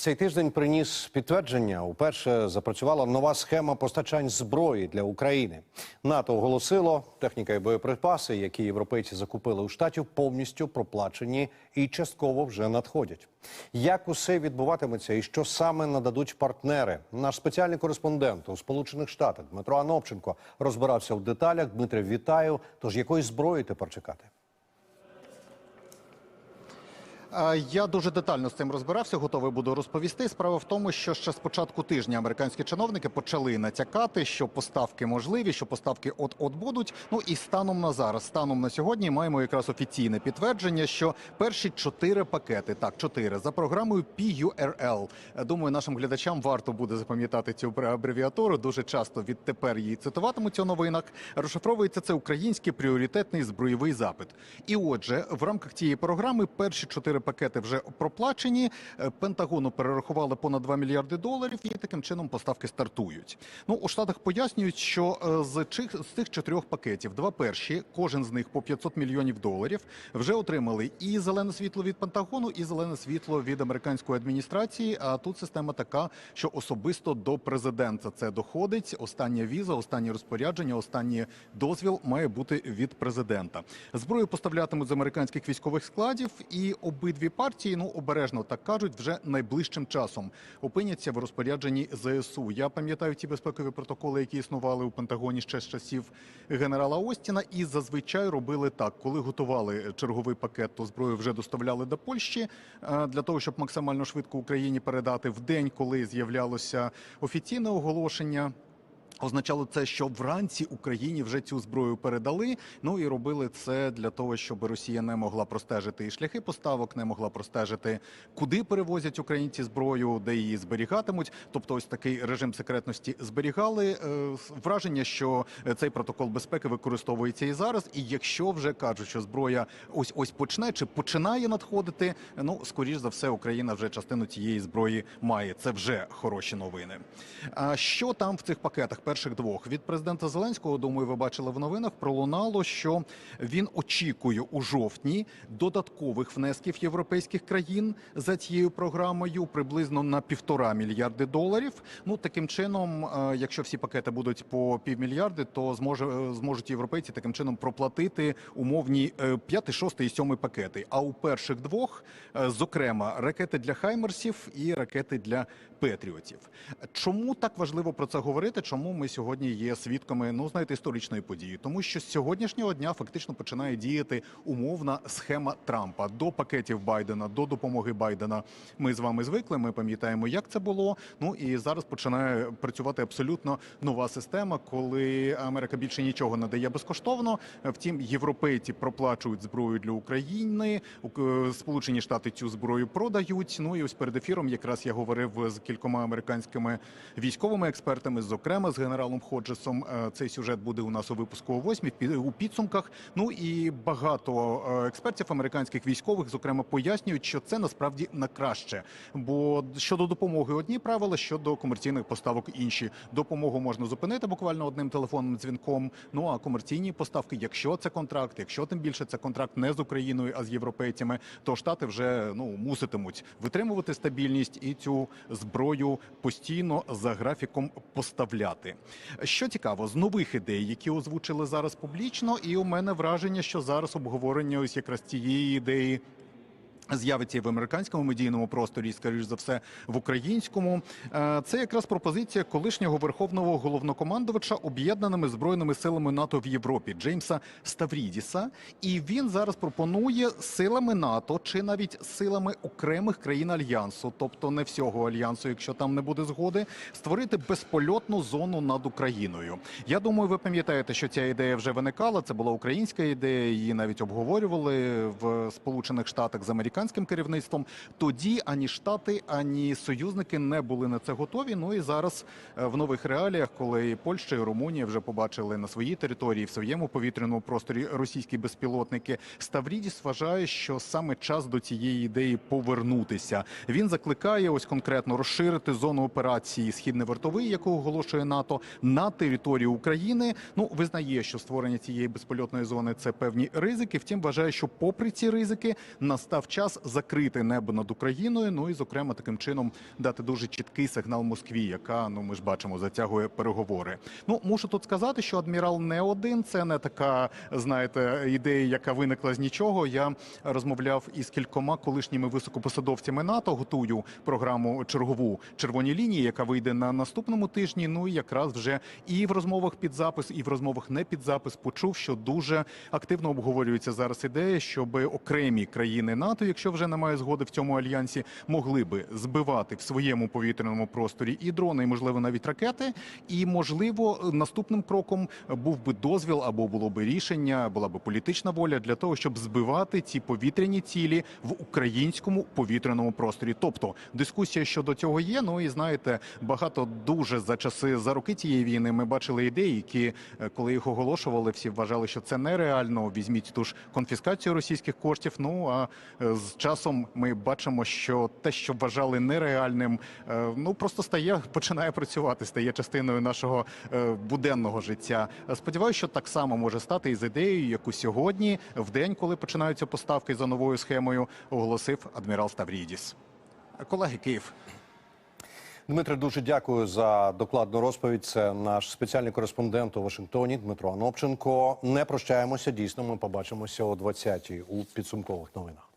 Цей тиждень приніс підтвердження. Уперше запрацювала нова схема постачань зброї для України. НАТО оголосило, техніка і боєприпаси, які європейці закупили у штатів, повністю проплачені і частково вже надходять. Як усе відбуватиметься і що саме нададуть партнери? Наш спеціальний кореспондент у Сполучених Штатах Дмитро Анопченко розбирався в деталях. Дмитре, вітаю. Тож якої зброї тепер чекати? Я дуже детально з цим розбирався, готовий буду розповісти. Справа в тому, що ще з початку тижня американські чиновники почали натякати, що поставки можливі, що поставки от-от будуть. Ну і станом на зараз, станом на сьогодні, маємо якраз офіційне підтвердження, що перші чотири пакети, так чотири за програмою PURL. Е, Думаю, нашим глядачам варто буде запам'ятати цю абревіатуру. Дуже часто відтепер її цитуватимуть у новинах. Розшифровується це український пріоритетний збройовий запит. І отже, в рамках цієї програми перші чотири пакети вже проплачені. Е, Пентагону перерахували понад 2 мільярди доларів, і таким чином поставки стартують. Ну у штатах пояснюють, що е, з чих з цих чотирьох пакетів два перші, кожен з них по 500 мільйонів доларів, вже отримали і зелене світло від Пентагону, і зелене світло від американської адміністрації. А тут система така, що особисто до президента це доходить. Остання віза, останнє розпорядження, останній дозвіл має бути від президента. Зброю поставлятимуть з американських військових складів, і обидві партії, ну обережно так кажуть, вже найближчим часом опиняться в розпорядженні ЗСУ. Я пам'ятаю ті безпекові протоколи, які існували у Пентагоні ще з часів генерала Остіна, і зазвичай робили так, коли готували черговий пакет, то зброю вже доставляли до Польщі е, для того, щоб максимально швидко Україні передати в день, коли з'являлося офіційне оголошення. Означало це, що вранці Україні вже цю зброю передали. Ну і робили це для того, щоб Росія не могла простежити і шляхи поставок, не могла простежити, куди перевозять українці зброю, де її зберігатимуть. Тобто, ось такий режим секретності зберігали. Е, Враження, що цей протокол безпеки використовується і зараз. І якщо вже кажуть, що зброя ось ось почне чи починає надходити, ну скоріш за все, Україна вже частину цієї зброї має. Це вже хороші новини. А що там в цих пакетах? Перших двох від президента Зеленського, думаю, ви бачили в новинах. Пролунало, що він очікує у жовтні додаткових внесків європейських країн за цією програмою приблизно на півтора мільярди доларів. Ну таким чином, е, якщо всі пакети будуть по півмільярди, то зможе е, зможуть європейці таким чином проплатити умовні е, п'ятий, шостий і сьомий пакети. А у перших двох, зокрема, ракети для хаймерсів і ракети для петріотів. Чому так важливо про це говорити? Чому ми сьогодні є свідками ну знаєте історичної події? Тому що з сьогоднішнього дня фактично починає діяти умовна схема Трампа до пакетів Байдена, до допомоги Байдена. Ми з вами звикли. Ми пам'ятаємо, як це було. Ну і зараз починає працювати абсолютно нова система, коли Америка більше нічого не дає безкоштовно. Втім, європейці проплачують зброю для України. Ук- Сполучені Штати цю зброю продають. Ну і ось перед ефіром якраз я говорив з кількома американськими військовими експертами, зокрема з генералом Ходжесом. Е, Цей сюжет буде у нас у випуску о восьмій пі- у підсумках. Ну і багато е, експертів американських військових, зокрема, пояснюють, що це насправді на краще. Бо щодо допомоги одні правила, щодо комерційних поставок інші. Допомогу можна зупинити буквально одним телефонним дзвінком. Ну а комерційні поставки, якщо це контракт, якщо тим більше це контракт не з Україною, а з європейцями, то штати вже ну муситимуть витримувати стабільність і цю зброю постійно за графіком поставляти. Що цікаво, з нових ідей, які озвучили зараз публічно, і у мене враження, що зараз обговорення ось якраз цієї ідеї. З'явиться і в американському медійному просторі, і, скоріш за все, в українському. Е, Це якраз пропозиція колишнього верховного головнокомандувача об'єднаними збройними силами НАТО в Європі Джеймса Ставрідіса. І він зараз пропонує силами НАТО чи навіть силами окремих країн альянсу, тобто не всього альянсу, якщо там не буде згоди, створити безпольотну зону над Україною. Я думаю, ви пам'ятаєте, що ця ідея вже виникала. Це була українська ідея. Її навіть обговорювали в Сполучених Штатах з американським керівництвом. Тоді ані штати, ані союзники не були на це готові. Ну і зараз е, в нових реаліях, коли Польща і Румунія вже побачили на своїй території, в своєму повітряному просторі російські безпілотники, Ставрідіс вважає, що саме час до цієї ідеї повернутися. Він закликає ось конкретно розширити зону операції Східний вартовий, яку оголошує НАТО, на територію України. Ну визнає, що створення цієї безпольотної зони це певні ризики. Втім, вважає, що попри ці ризики настав час час закрити небо над Україною. Ну і зокрема таким чином дати дуже чіткий сигнал Москві, яка ну ми ж бачимо затягує переговори. Ну мушу тут сказати, що адмірал не один. Це не така, знаєте, ідея, яка виникла з нічого. Я розмовляв із кількома колишніми високопосадовцями НАТО. Готую програму чергову червоні лінії, яка вийде на наступному тижні. Ну і якраз вже і в розмовах під запис, і в розмовах не під запис почув, що дуже активно обговорюється зараз ідея, щоб окремі країни НАТО, якщо вже немає згоди в цьому альянсі, могли би збивати в своєму повітряному просторі і дрони, і можливо навіть ракети. І можливо, наступним кроком був би дозвіл або було би рішення, була би політична воля для того, щоб збивати ці повітряні цілі в українському повітряному просторі. Тобто дискусія щодо цього є. Ну і знаєте, багато дуже за часи за роки цієї війни ми бачили ідеї, які е, коли їх оголошували, всі вважали, що це нереально. Візьміть ту ж конфіскацію російських коштів. Ну а е, з часом ми бачимо, що те, що вважали нереальним, е, ну просто стає починає працювати, стає частиною нашого е, буденного життя. Сподіваюся, що так само може стати і з ідеєю, яку сьогодні, в день, коли починаються поставки за новою схемою, оголосив адмірал Ставрідіс. Колеги, Київ. Дмитре, дуже дякую за докладну розповідь. Це наш спеціальний кореспондент у Вашингтоні Дмитро Анопченко. Не прощаємося. Дійсно, ми побачимося о 20-й у підсумкових новинах.